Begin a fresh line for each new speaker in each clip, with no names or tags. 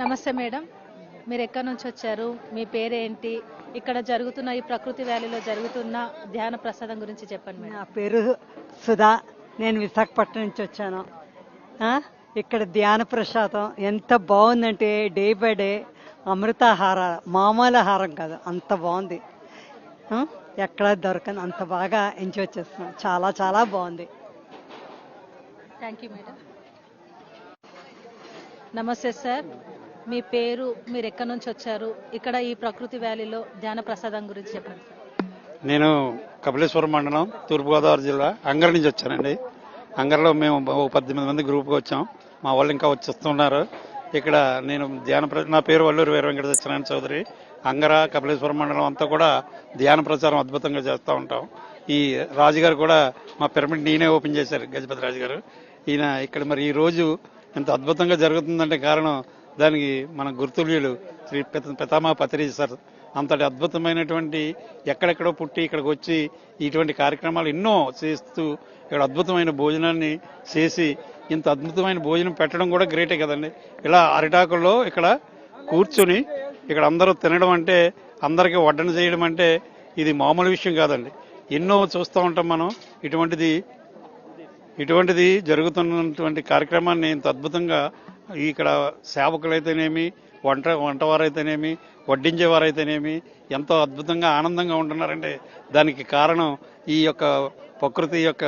నమస్తే మేడం. మీరు ఎక్కడి నుంచి వచ్చారు? మీ పేరేంటి? ఇక్కడ జరుగుతున్న ఈ ప్రకృతి వ్యాలీలో జరుగుతున్న ధ్యాన ప్రసాదం గురించి చెప్పండి మేడం.
నా పేరు సుధా. నేను విశాఖపట్నం నుంచి వచ్చాను. ఇక్కడ ధ్యాన ప్రసాదం ఎంత బాగుందంటే డే బై డే అమృతాహార మామూలు ఆహారం కాదు అంత బాగుంది. ఎక్కడ దొరకని అంత బాగా ఎంజాయ్ చేస్తున్నాం. చాలా చాలా బాగుంది.
థ్యాంక్ యూ మేడం నమస్తే సార్ మీ పేరు మీరు ఎక్కడి నుంచి వచ్చారు? ఇక్కడ ఈ ప్రకృతి వ్యాలీలో ధ్యాన ప్రసాదం గురించి చెప్పండి
నేను కపిలేశ్వరం మండలం తూర్పుగోదావరి జిల్లా అంగర్ నుంచి వచ్చానండి. అంగర్లో మేము పద్దెనిమిది మంది గ్రూప్గా వచ్చాం. మా వాళ్ళు ఇంకా వచ్చేస్తున్నారు. ఇక్కడ నేను ధ్యాన ప్ర- నా పేరు వల్లూరు వీర వెంకట సత్యనారాయణ చౌదరి. అంగర కపిలేశ్వరం మండలం అంతా కూడా ధ్యాన ప్రచారం అద్భుతంగా చేస్తూ ఉంటాం. ఈ రాజుగారు కూడా మా పిరమిడ్ నేనే ఓపెన్ చేశారు గజపతి రాజు గారు ఈయన ఇక్కడ మరి ఈ రోజు ఎంత అద్భుతంగా జరుగుతుందంటే కారణం దానికి మన గుర్తుల్యులు శ్రీ పితామా పితామహ సార్. అంతటి అద్భుతమైనటువంటి ఎక్కడెక్కడో పుట్టి ఇక్కడికి వచ్చి ఇటువంటి కార్యక్రమాలు ఎన్నో చేస్తూ ఇక్కడ అద్భుతమైన భోజనాన్ని చేసి ఇంత అద్భుతమైన భోజనం పెట్టడం కూడా గ్రేటే కదండి. ఇలా అరిటాకుల్లో ఇక్కడ కూర్చొని ఇక్కడ అందరూ తినడం అంటే అందరికీ వడ్డన చేయడం అంటే ఇది మామూలు విషయం కాదండి. ఎన్నో చూస్తూ ఉంటాం మనం ఇటువంటిది ఇటువంటిది జరుగుతున్నటువంటి కార్యక్రమాన్ని ఇంత అద్భుతంగా ఇక్కడ సేవకులైతేనేమి వంట వంటవారైతేనేమి వడ్డించేవారైతేనేమి ఎంతో అద్భుతంగా ఆనందంగా ఉంటున్నారంటే దానికి కారణం ఈ యొక్క ప్రకృతి యొక్క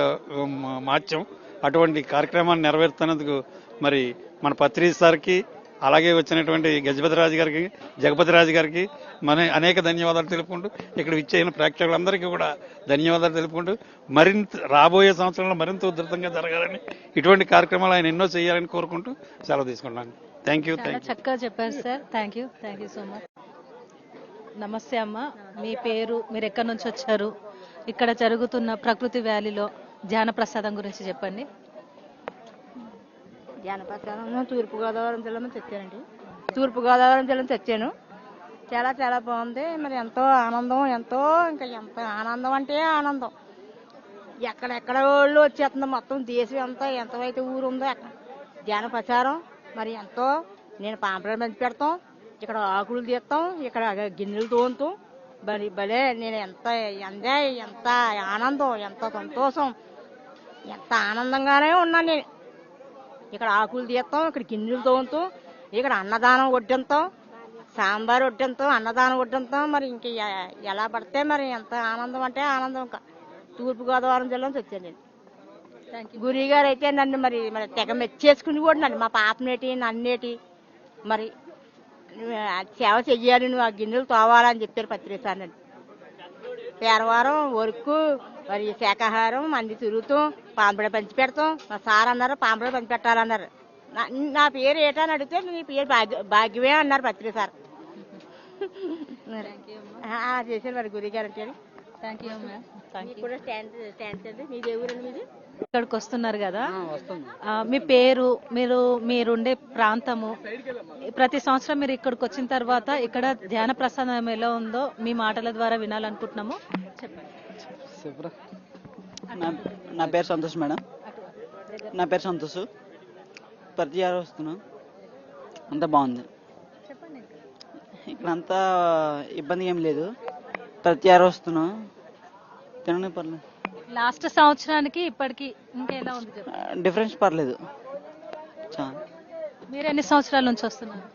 మాత్యం. అటువంటి కార్యక్రమాన్ని నెరవేరుతున్నందుకు మరి మన పత్రి సార్కి అలాగే వచ్చినటువంటి గజపతి రాజు గారికి జగపతి రాజు గారికి మన అనేక ధన్యవాదాలు తెలుపుకుంటూ ఇక్కడ విచ్చేసిన ప్రేక్షకులందరికీ కూడా ధన్యవాదాలు తెలుపుకుంటూ మరింత రాబోయే సంవత్సరంలో మరింత ఉధృతంగా జరగాలని ఇటువంటి కార్యక్రమాలు ఆయన ఎన్నో చేయాలని కోరుకుంటూ సెలవు
చాలా
థ్యాంక్ యూ
చక్కగా చెప్పారు sir. Thank you thank you so much నమస్తే అమ్మ. మీ పేరు మీరు ఎక్కడి నుంచి వచ్చారు? ఇక్కడ జరుగుతున్న ప్రకృతి వ్యాలీలో ధ్యాన ప్రసాదం గురించి చెప్పండి.
జానపదాలను తూర్పుగోదావరి జిల్లాలో తెచ్చానండి. తూర్పుగోదావరి జిల్లా తెచ్చాను. చాలా చాలా బాగుంది. మరి ఎంతో ఆనందం ఎంతో ఇంకా ఎంత ఆనందం అంటే ఆనందం. ఎక్కడెక్కడ వాళ్ళు వచ్చేస్తుంది. మొత్తం దేశం ఎంత ఎంతవైతే ఊరు ఉందో అక్కడ ధ్యాన ప్రచారం. మరి ఎంతో నేను పాంపడం పంచి పెడతాం. ఇక్కడ ఆకులు తీస్తాం. ఇక్కడ గిన్నెలు తోముతాం. మరి భలే నేను ఎంత ఎంజాయ్ ఎంత ఆనందం ఎంత సంతోషం. ఎంత ఆనందంగానే ఉన్నాను నేను. ఇక్కడ ఆకులు తీస్తాం ఇక్కడ గిన్నెలు తోముతాం ఇక్కడ అన్నదానం వడ్డంతాం సాంబార్ వడ్డంతాం అన్నదానం వడ్డంతాం. మరి ఇంక ఎలా పడితే మరి ఎంత ఆనందం అంటే ఆనందం ఇంకా. తూర్పుగోదావరి జిల్లా నుంచి వచ్చాను నేను. గురి గారు అయితే నన్ను మరి మరి తెగ మెచ్చేసుకుని కూడా నన్ను మా పాపనేటి నన్నేటి మరి సేవ చెయ్యాలి నువ్వు ఆ గిన్నెలు తోవాలని చెప్పారు పత్రిక నన్ను. పేరవారం వరకు మరి శాకాహారం మంది తిరుగుతాం పాంపడ పంచి పెడతాం. మా సార్ అన్నారు పాంపడ పంచి పెట్టాలన్నారు. నా పేరు ఏటని అడిగితే నీ పేరు భాగ్య భాగ్యమే అన్నారు పత్రిక సార్. చేశారు మరి గురి గారు అంటే
థ్యాంక్ యూ మ్యామ్ థ్యాంక్
మీకు
యూ
కూడా స్టాండ్ స్టాండ్ అండి మీది ఎవరండి మీది?
ఇక్కడికి వస్తున్నారు కదా? ఆ, మీ పేరు మీరు మీరుండే ప్రాంతము. ప్రతి సంవత్సరం మీరు ఇక్కడికి వచ్చిన తర్వాత ఇక్కడ ధ్యాన ప్రసాదం ఎలా ఉందో మీ మాటల ద్వారా వినాలనుకుంటున్నాము.
చెప్పరా నా నా పేరు సంతోష్ మేడం. నా పేరు సంతోష్. ప్రతి ఇయర్ వస్తున్నాం. అంతా బాగుంది.
చెప్పండి
ఇక్కడ అంతా ఇబ్బంది ఏం లేదు. ప్రతి ఇయర్ వస్తున్నాం. తినని పర్లేదు.
లాస్ట్ సంవత్సరానికి ఇప్పటికి ఇంకా ఎలా ఉంది చెప్పండి
డిఫరెన్స్ పర్లేదు. చాలా
మీరు ఎన్ని సంవత్సరాల నుంచి వస్తున్నారు?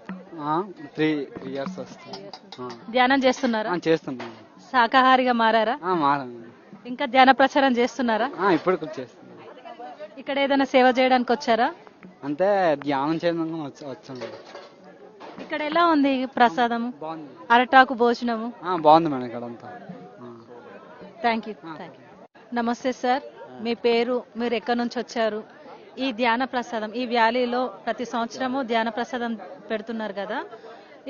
త్రీ త్రీ ఇయర్స్ వస్తాం
ధ్యానం చేస్తున్నారా?
చేస్తున్నాం
శాకాహారిగా మారారా?
మారం
ఇంకా ధ్యాన ప్రచారం చేస్తున్నారా?
ఇప్పుడు చేస్తున్నాం
ఇక్కడ ఏదైనా సేవ చేయడానికి వచ్చారా?
అంతే ధ్యానం చేయడం వచ్చాం
ఇక్కడ ఎలా ఉంది ప్రసాదము?
బాగుంది.
అరటాకు భోజనము?
బాగుంది మేడం ఇక్కడ అంతా.
థ్యాంక్ యూ థ్యాంక్ యూ నమస్తే సార్. మీ పేరు మీరు ఎక్కడి నుంచి వచ్చారు? ఈ ధ్యాన ప్రసాదం ఈ వ్యాలీలో ప్రతి సంవత్సరము ధ్యాన ప్రసాదం పెడుతున్నారు కదా?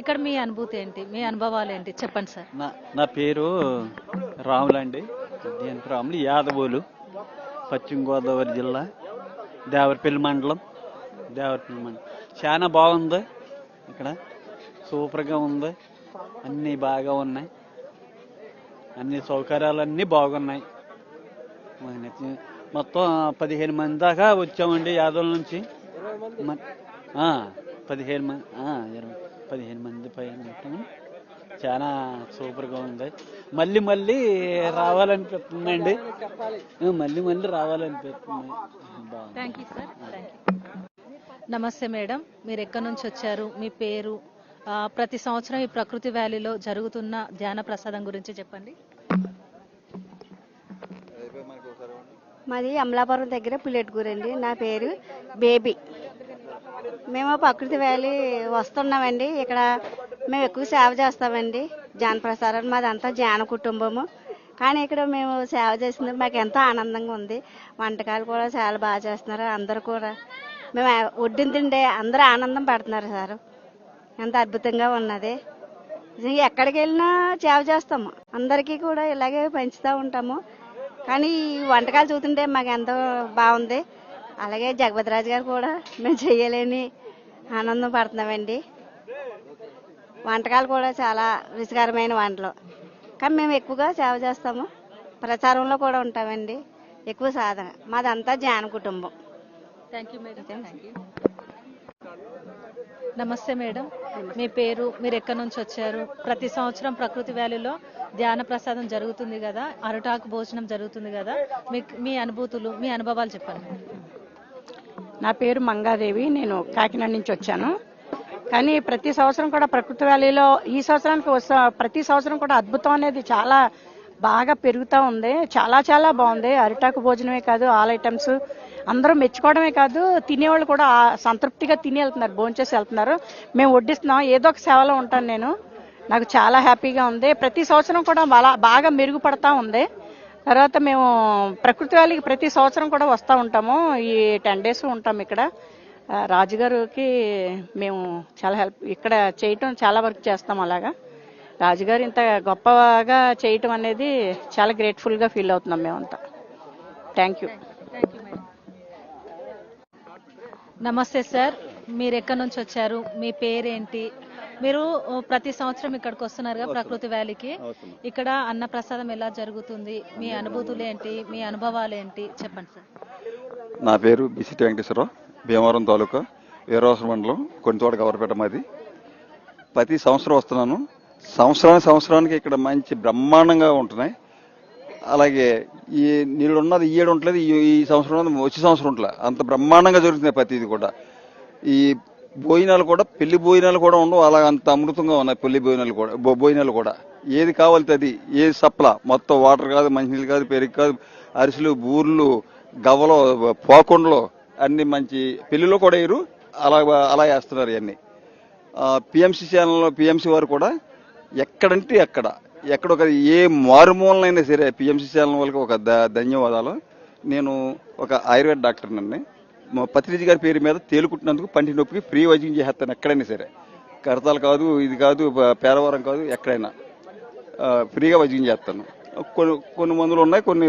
ఇక్కడ మీ అనుభూతి ఏంటి? మీ అనుభవాలు ఏంటి? చెప్పండి సార్.
నా నా పేరు రాములు దీని ప్రాములు రాములు యాదవులు పశ్చిమ గోదావరి జిల్లా దేవరపల్లి మండలం దేవరపల్లి మండలం. చాలా బాగుంది ఇక్కడ. సూపర్గా ఉంది. అన్నీ బాగా ఉన్నాయి. అన్ని సౌకర్యాలు అన్నీ బాగున్నాయి మొత్తం పదిహేను మంది దాకా వచ్చామండి యాదవుల నుంచి. పదిహేను మంది ఇరవై పదిహేను మంది పైన ఉంటాము చాలా సూపర్గా ఉంది. మళ్ళీ మళ్ళీ రావాలనిపిస్తుందండి. మళ్ళీ మళ్ళీ రావాలనిపిస్తుంది.
థ్యాంక్ యూ సార్ నమస్తే మేడం. మీరు ఎక్కడి నుంచి వచ్చారు? మీ పేరు? ప్రతి సంవత్సరం ఈ ప్రకృతి వ్యాలీలో జరుగుతున్న ధ్యాన ప్రసాదం గురించి చెప్పండి.
మాది అమలాపురం దగ్గర పుల్లెటూరు అండి. నా పేరు బేబీ. మేము ప్రకృతి వ్యాలీ వస్తున్నామండి. ఇక్కడ మేము ఎక్కువ సేవ చేస్తామండి. జాన ప్రసారం మాదంతా జాన కుటుంబము. కానీ ఇక్కడ మేము సేవ చేసింది మాకు ఎంతో ఆనందంగా ఉంది. వంటకాలు కూడా చాలా బాగా చేస్తున్నారు. అందరూ కూడా మేము వడ్డీని తిండే అందరూ ఆనందం పడుతున్నారు సార్. ఎంత అద్భుతంగా ఉన్నది. ఎక్కడికి వెళ్ళినా సేవ చేస్తాము. అందరికీ కూడా ఇలాగే పెంచుతూ ఉంటాము. కానీ ఈ వంటకాలు చూస్తుంటే మాకు ఎంతో బాగుంది. అలాగే జగపతిరాజు గారు కూడా మేము చేయలేని ఆనందం పడుతున్నామండి. వంటకాలు కూడా చాలా రుచికరమైన వంటలు. కానీ మేము ఎక్కువగా సేవ చేస్తాము. ప్రచారంలో కూడా ఉంటామండి. ఎక్కువ సాధన. మాదంతా జాన కుటుంబం.
Thank you madam thank you నమస్తే మేడం మీ పేరు మీరు ఎక్కడి నుంచి వచ్చారు? ప్రతి సంవత్సరం ప్రకృతి వ్యాలీలో ధ్యాన ప్రసాదం జరుగుతుంది కదా? అరటాకు భోజనం జరుగుతుంది కదా? మీ మీ అనుభూతులు మీ అనుభవాలు చెప్పండి.
నా పేరు మంగాదేవి. నేను కాకినాడ నుంచి వచ్చాను. కానీ ప్రతి సంవత్సరం కూడా ప్రకృతి వ్యాలీలో ఈ సంవత్సరానికి వస్తా ప్రతి సంవత్సరం కూడా అద్భుతం అనేది చాలా బాగా పెరుగుతూ ఉంది. చాలా చాలా బాగుంది. అరిటాకు భోజనమే కాదు ఆల్ ఐటమ్స్ అందరూ మెచ్చుకోవడమే కాదు తినేవాళ్ళు కూడా సంతృప్తిగా తిని వెళ్తున్నారు భోంచేసి వెళ్తున్నారు. మేము వడ్డిస్తున్నాం ఏదో ఒక సేవలో ఉంటాను నేను. నాకు చాలా హ్యాపీగా ఉంది. ప్రతి సంవత్సరం కూడా బాగా బాగా మెరుగుపడతా ఉంది. తర్వాత మేము ప్రకృతి వ్యాలీకి ప్రతి సంవత్సరం కూడా వస్తూ ఉంటాము. ఈ టెన్ డేస్ ఉంటాం ఇక్కడ. రాజుగారికి మేము చాలా హెల్ప్ ఇక్కడ చేయటం చాలా వర్క్ చేస్తాం అలాగా. రాజుగారు ఇంత గొప్పగా చేయటం అనేది చాలా గ్రేట్ఫుల్గా ఫీల్ అవుతున్నాం మేమంతా. Thank you
thank you madam నమస్తే సార్ మీరు ఎక్కడి నుంచి వచ్చారు? మీ పేరేంటి? మీరు ప్రతి సంవత్సరం ఇక్కడికి వస్తున్నారుగా ప్రకృతి వ్యాలీకి. ఇక్కడ అన్న ప్రసాదం ఎలా జరుగుతుంది? మీ అనుభూతులు ఏంటి? మీ అనుభవాలు ఏంటి? చెప్పండి సార్.
నా పేరు బిసిటి వెంకటేశ్వరరావు. భీమవరం తాలూకా వీరవాసరం మండలం కొంతోట గవర్పేట మాది. ప్రతి సంవత్సరం వస్తున్నాను. సంవత్సరానికి సంవత్సరానికి ఇక్కడ మంచి బ్రహ్మాండంగా ఉంటున్నాయి. అలాగే ఈ నీళ్ళు ఉన్నది ఈ ఏడు ఉండలేదు ఈ సంవత్సరం ఉన్నది వచ్చే సంవత్సరం ఉండలే అంత బ్రహ్మాండంగా జరుగుతున్నాయి ప్రతిది కూడా. ఈ భోజనాలు కూడా పెళ్ళి భోజనాలు కూడా ఉండవు అలా అంత అమృతంగా ఉన్నాయి పెళ్ళి భోజనాలు కూడా భోజనాలు కూడా. ఏది కావాలి అది ఏది సప్లా మొత్తం వాటర్ కాదు మంచినీళ్ళు కాదు పెరుగు కాదు అరిసెలు బూర్లు గవ్వలు పోకుండలు అన్ని మంచి పెళ్ళిలో కూడా వేయరు. అలా అలా వేస్తున్నారు ఇవన్నీ. పిఎంసీ ఛానల్లో పిఎంసీ వారు కూడా ఎక్కడంటే ఎక్కడ ఎక్కడ ఒక ఏ మారుమూలనైనా సరే పిఎంసీ ఛానల్ వాళ్ళకి ఒక ధన్యవాదాలు. నేను ఒక ఆయుర్వేద డాక్టర్నండి మా పత్రిజీ గారి పేరు మీద తేలుకుంటున్నందుకు పంటి నొప్పికి ఫ్రీ వైద్యం చేస్తాను ఎక్కడైనా సరే. కడతాలు కాదు ఇది కాదు పేదవారం కాదు ఎక్కడైనా. ఫ్రీగా వైద్యం చేస్తాను. కొన్ని కొన్ని మందులు ఉన్నాయి కొన్ని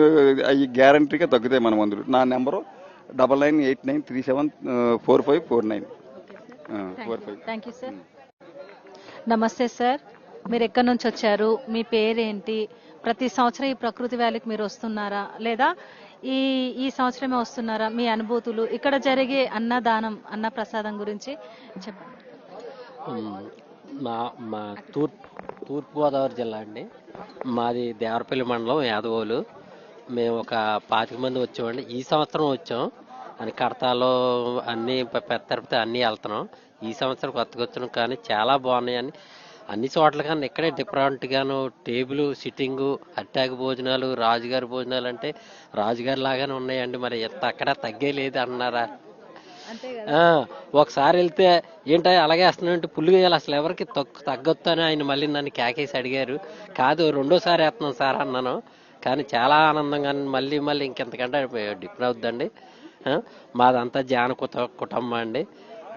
అవి గ్యారంటీగా తగ్గుతాయి మన మందులు. నా number double nine eight nine three seven four five four nine. Four five.
Thank you sir నమస్తే సార్. మీరు ఎక్కడి నుంచి వచ్చారు? మీ పేరేంటి? ప్రతి సంవత్సరం ఈ ప్రకృతి వ్యాలీకి మీరు వస్తున్నారా? లేదా ఈ ఈ సంవత్సరమే వస్తున్నారా? మీ అనుభూతులు? ఇక్కడ జరిగే అన్నదానం అన్న ప్రసాదం గురించి చెప్పండి.
మా మా తూర్పు తూర్పుగోదావరి జిల్లా అండి. మాది దేవరపల్లి మండలం యాదవోలు. మేము ఒక పాతిక మంది వచ్చామండి. ఈ సంవత్సరం వచ్చాం. అని కడతాలో అన్ని పెద్ద తిరుపతి అన్నీ వెళ్తున్నాం. ఈ సంవత్సరం కొత్తగా వచ్చాం కానీ చాలా బాగున్నాయని అన్ని చోట్ల కన్నా ఇక్కడే డిఫరెంట్ గాను టేబుల్ సిట్టింగు అట్టాక్ భోజనాలు రాజుగారి భోజనాలు అంటే రాజుగారి లాగానే ఉన్నాయండి. మరి ఎంత అక్కడ తగ్గే లేదు అన్నారా? ఒకసారి వెళ్తే ఏంటో అలాగే వేస్తున్నావు పుల్లు వేయాలి. అసలు ఎవరికి తగ్గు తగ్గొద్దు అని ఆయన మళ్ళీ నన్ను కేకేసి అడిగారు. కాదు రెండోసారి వేస్తున్నాం సార్ అన్నాను. కానీ చాలా ఆనందంగా మళ్ళీ మళ్ళీ ఇంకెంతకంటే డిఫరెంట్ అవుద్దండి. మాదంతా జాన కుట కుటుంబం అండి.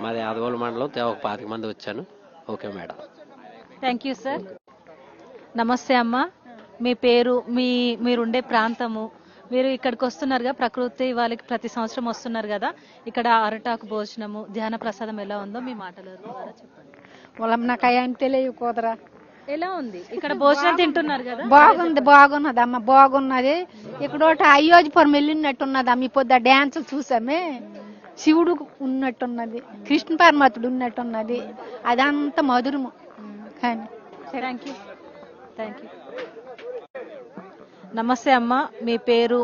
మాది యాదవోలు మండలం ఒక పాతిక మంది వచ్చాను. Okay madam.
Thank you sir నమస్తే అమ్మా. మీ పేరు మీ మీరుండే ప్రాంతము. మీరు ఇక్కడికి వస్తున్నారుగా ప్రకృతి వాళ్ళకి ప్రతి సంవత్సరం వస్తున్నారు కదా. ఇక్కడ అరటాకు భోజనము ధ్యాన ప్రసాదం ఎలా ఉందో మీ మాటల ద్వారా చెప్పండి.
వాళ్ళం నాకు అయ్యాన్ని తెలియదు కుదరా.
ఎలా ఉంది? ఇక్కడ భోజనం తింటున్నారు కదా?
బాగుంది బాగున్నది అమ్మ బాగున్నది. ఇక్కడ ఒకటి అయోధ్యపురం వెళ్ళినట్టున్నది అమ్మ ఇప్పుడు డ్యాన్స్ చూసామే. శివుడు ఉన్నట్టున్నది కృష్ణ పరమాత్ముడు ఉన్నట్టున్నది. అదంతా మధురము. కానీ
థ్యాంక్ యూ థ్యాంక్ యూ నమస్తే అమ్మ మీ పేరు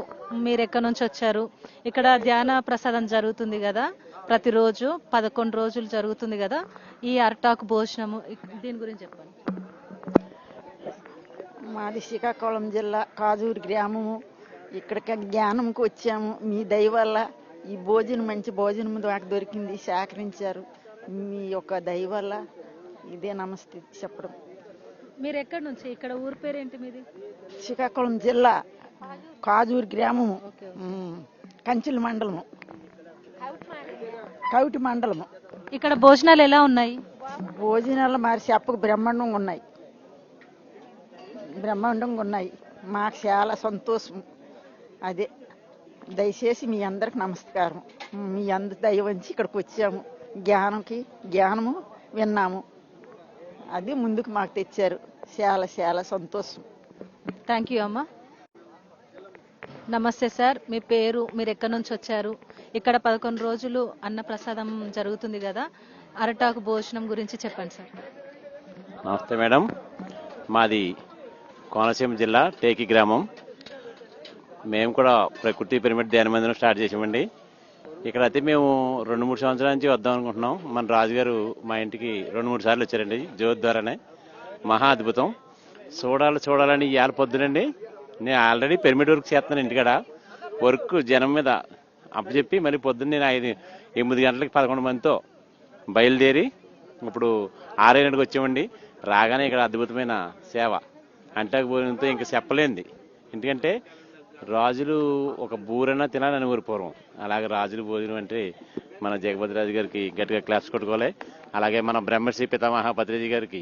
మీరు ఎక్కడి నుంచి వచ్చారు? ఇక్కడ ధ్యాన ప్రసాదం జరుగుతుంది కదా? ప్రతిరోజు పదకొండు రోజులు జరుగుతుంది కదా? ఈ అరటాకు భోజనము దీని గురించి చెప్పండి.
మాది శ్రీకాకుళం జిల్లా కాజూరు గ్రామము. ఇక్కడికి జ్ఞానంకి వచ్చాము. మీ దయ వల్ల ఈ భోజనం మంచి భోజనం మాకు దొరికింది సేకరించారు మీ యొక్క దయ వల్ల ఇదే నమస్తే చెప్పడం.
మీరు ఎక్కడి నుంచి? ఇక్కడ ఊరి పేరు ఏంటి మీది?
శ్రీకాకుళం జిల్లా కాజూరు గ్రామము. కంచెల మండలము. కవిటి మండలము.
ఇక్కడ భోజనాలు ఎలా ఉన్నాయి?
భోజనాలు మరి చెప్పకు బ్రహ్మాండంగా ఉన్నాయి. బ్రహ్మాండంగా ఉన్నాయి మాకు చాలా సంతోషం. అదే. దయచేసి మీ అందరికి నమస్కారం. మీ అందరి దయ వంచి ఇక్కడికి వచ్చాము. జ్ఞానంకి జ్ఞానము విన్నాము. అది ముందుకు మాకు తెచ్చారు. చాలా చాలా సంతోషం.
థ్యాంక్ యూ అమ్మా. నమస్తే సార్. మీ పేరు మీరు ఎక్కడి నుంచి వచ్చారు? ఇక్కడ పదకొండు రోజులు అన్న ప్రసాదం జరుగుతుంది కదా. అరటాకు భోజనం గురించి చెప్పండి సార్.
నమస్తే మేడం. మాది కోనసీమ జిల్లా టేకి గ్రామం. మేము కూడా ప్రకృతి పిరమిడ్ ధ్యాన మందిరం స్టార్ట్ చేసామండి ఇక్కడ అయితే మేము రెండు మూడు సంవత్సరాల నుంచి వద్దాం అనుకుంటున్నాం. మన రాజుగారు మా ఇంటికి రెండు మూడు సార్లు వచ్చారండి జ్యోతి ద్వారానే. మహా అద్భుతం. చూడాలి చూడాలని ఇవాళ పొద్దునండి. నేను ఆల్రెడీ పిరమిడ్ వర్క్ చేస్తున్నాను ఇంటికాడ. వర్క్ జనం మీద అప్పచెప్పి మరి పొద్దున్న నేను ఐదు ఎనిమిది గంటలకి పదకొండు మందితో బయలుదేరి ఇప్పుడు ఆరేళ్ళకి వచ్చామండి. రాగానే ఇక్కడ అద్భుతమైన సేవ. అంటాకు భోజనంతో ఇంకా చెప్పలేంది. ఎందుకంటే రాజులు ఒక బూరన్నా తినాలని ఊరి పూర్వం. అలాగే రాజులు భోజనం అంటే మన జగపతిరాజు గారికి గట్టిగా క్లాస్ కొట్టుకోవాలి. అలాగే మన బ్రహ్మశ్రీ పితామహ పత్రిజీ గారికి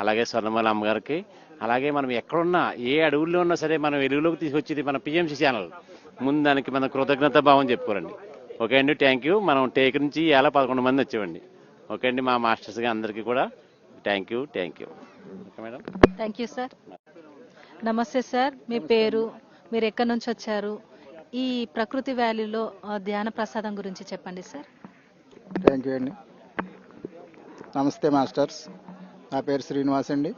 అలాగే స్వర్ణమాల అమ్మగారికి అలాగే మనం ఎక్కడున్నా ఏ అడవుల్లో ఉన్నా సరే మనం వెలుగులోకి తీసుకొచ్చేది మన పిఎంసీ ఛానల్. ముందు దానికి మన కృతజ్ఞత భావం చెప్పుకోరండి ఓకే అండి థ్యాంక్ యూ మనం టేక్ నుంచి ఇలా పదకొండు మంది వచ్చామండి. ఓకే అండి మా మాస్టర్స్గా అందరికీ కూడా thank you thank you
thank you sir నమస్తే సార్ మీ పేరు మీరు ఎక్కడి నుంచి వచ్చారు? ఈ ప్రకృతి వ్యాలీలో ఆ, ధ్యాన ప్రసాదం గురించి చెప్పండి సార్
థ్యాంక్ యూ అండి. నమస్తే మాస్టర్స్. నా పేరు శ్రీనివాస్ అండి.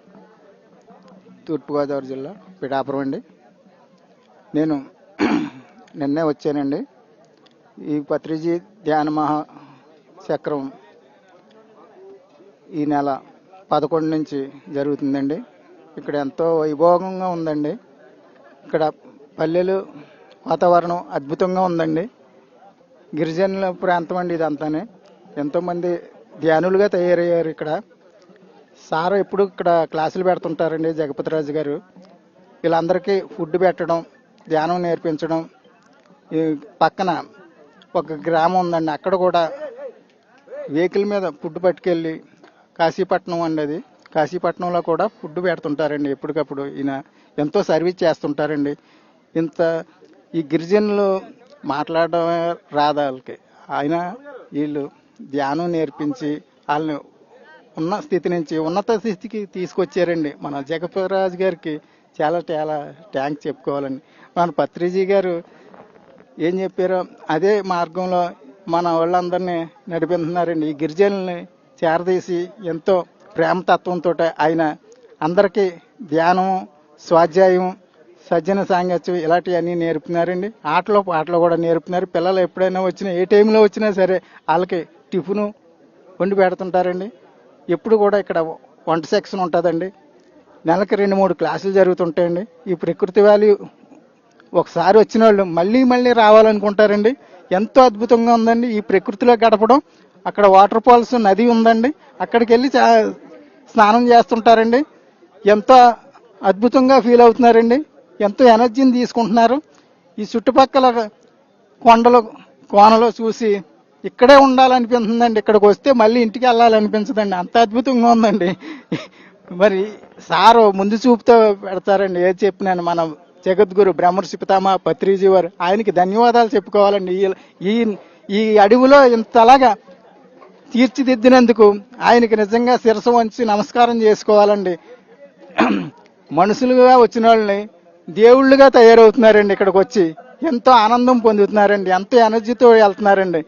తూర్పుగోదావరి జిల్లా పిఠాపురం అండి. నేను నిన్నే వచ్చానండి. ఈ పత్రిజీ ధ్యాన మహా చక్రం ఈ నెల పదకొండు నుంచి జరుగుతుందండి. ఇక్కడ ఎంతో వైభోగంగా ఉందండి. ఇక్కడ పల్లెలు వాతావరణం అద్భుతంగా ఉందండి. గిరిజనుల ప్రాంతం అండి ఇదంతానే. ఎంతోమంది ధ్యానులుగా తయారయ్యారు ఇక్కడ. సార్ ఎప్పుడు ఇక్కడ క్లాసులు పెడుతుంటారండి జగపతిరాజు గారు. వీళ్ళందరికీ ఫుడ్ పెట్టడం ధ్యానం నేర్పించడం. ఈ పక్కన ఒక గ్రామం ఉందండి. అక్కడ కూడా వెహికల్ మీద ఫుడ్ పట్టుకెళ్ళి కాశీపట్నం అండి అది. కాశీపట్నంలో కూడా ఫుడ్ పెడుతుంటారండి. ఎప్పటికప్పుడు ఈయన ఎంతో సర్వీస్ చేస్తుంటారండి. ఇంత ఈ గిరిజనులు మాట్లాడడం రాదు వాళ్ళకి? ఆయన వీళ్ళు ధ్యానం నేర్పించి వాళ్ళని ఉన్న స్థితి నుంచి ఉన్నత స్థితికి తీసుకొచ్చారండి. మన జగపతిరాజు గారికి చాలా చాలా ట్యాంక్ చెప్పుకోవాలండి. మన పత్రిజీ గారు ఏం చెప్పారో అదే మార్గంలో మన వాళ్ళందరినీ నడిపిస్తున్నారండి. ఈ గిరిజనుల్ని చేరదీసి ఎంతో ప్రేమతత్వంతో ఆయన అందరికీ ధ్యానం స్వాధ్యాయం సజ్జన సాంగత్యం ఇలాంటివన్నీ నేర్పుతున్నారండి ఆటలో పాటలు కూడా నేర్పుతున్నారు పిల్లలు ఎప్పుడైనా వచ్చినా ఏ టైంలో వచ్చినా సరే వాళ్ళకి టిఫిను వండి పెడుతుంటారండి. ఎప్పుడు కూడా ఇక్కడ వంట సెక్షన్ ఉంటుందండి. నెలకి రెండు మూడు క్లాసులు జరుగుతుంటాయండి. ఈ ప్రకృతి వ్యాలీ ఒకసారి వచ్చిన వాళ్ళు మళ్ళీ మళ్ళీ రావాలనుకుంటారండి. ఎంతో అద్భుతంగా ఉందండి ఈ ప్రకృతిలో గడపడం. అక్కడ వాటర్ ఫాల్స్ నది ఉందండి. అక్కడికి వెళ్ళి చా- స్నానం చేస్తుంటారండి. ఎంతో అద్భుతంగా ఫీల్ అవుతున్నారండి. ఎంతో ఎనర్జీని తీసుకుంటున్నారు. ఈ చుట్టుపక్కల కొండలు కోనలు చూసి ఇక్కడే ఉండాలనిపిస్తుందండి. ఇక్కడికి వస్తే మళ్ళీ ఇంటికి వెళ్ళాలనిపించదండి. అంత అద్భుతంగా ఉందండి. మరి సారు ముందు చూపుతో పెడతారండి. ఏది చెప్పినాను మన జగద్గురు బ్రహ్మర్షి పితామ పత్రిజీ వారు. ఆయనకి ధన్యవాదాలు చెప్పుకోవాలండి. ఈ- ఈ ఈ అడవిలో ఇంతలాగా తీర్చిదిద్దినందుకు ఆయనకి నిజంగా శిరసు వంచి నమస్కారం చేసుకోవాలండి. మనుషులుగా వచ్చిన వాళ్ళని దేవుళ్ళుగా తయారవుతున్నారండి ఇక్కడికి వచ్చి ఎంతో ఆనందం పొందుతున్నారండి ఎంతో ఎనర్జీతో వెళ్తున్నారండి.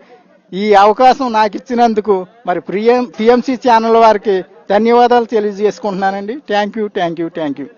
ఈ అవకాశం నాకు ఇచ్చినందుకు మరి ప్రియం పిఎంసి ఛానల్ వారికి ధన్యవాదాలు తెలియజేసుకుంటున్నానండి. Thank you thank you thank you.